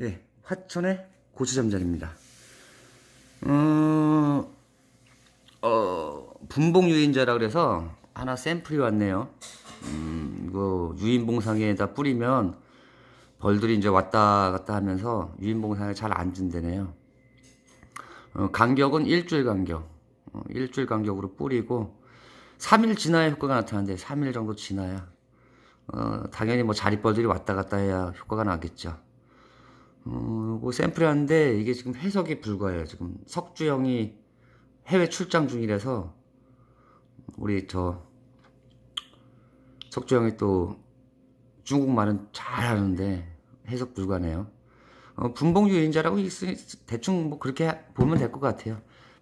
예, 화천의 고추잠자리입니다. 음, 어, 분봉 유인자라 그래서 하나 샘플이 왔네요. 음, 이거 유인봉상에다 뿌리면 벌들이 이제 왔다 갔다 하면서 유인봉상에 잘안 든대네요. 어, 간격은 일주일 간격. 어, 일주일 간격으로 뿌리고 3일 지나야 효과가 나타나는데 3일 정도 지나야 어, 당연히 뭐 자리벌들이 왔다 갔다 해야 효과가 나겠죠. 어, 그 샘플이었는데 이게 지금 해석이 불가해요. 지금 석주 형이 해외 출장 중이라서 우리 저 석주 형이 또 중국말은 잘하는데 해석 불가네요. 어, 분봉 유인자라고 대충 뭐 그렇게 보면 될 것 같아요.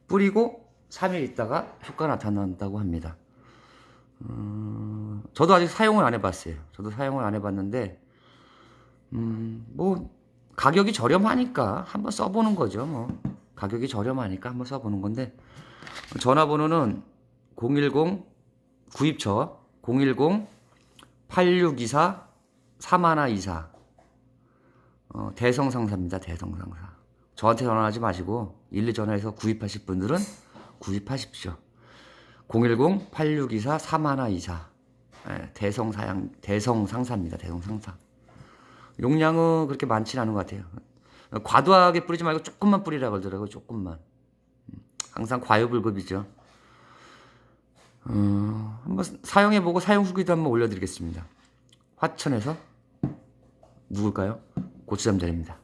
뿌리고 3일 있다가 효과 나타난다고 합니다. 음, 저도 아직 사용을 안 해봤어요. 저도 사용을 안 해봤는데, 음, 뭐, 가격이 저렴하니까 한번 써보는 거죠. 뭐, 가격이 저렴하니까 한번 써보는 건데, 전화번호는 010 구입처 010 8624 3124 어, 대성상사입니다. 대성상사. 저한테 전화하지 마시고 1, 2 전화해서 구입하실 분들은 구입하십시오. 010-8624-3124 예, 대성사양 대성상사입니다. 대성상사. 용량은 그렇게 많지는 않은 것 같아요. 과도하게 뿌리지 말고 조금만 뿌리라 그러더라고요. 조금만. 음, 항상 과유불급이죠. 어, 한번 사용해보고 사용 후기도 한번 올려드리겠습니다. 화천에서 누굴까요? 고추잠자리입니다.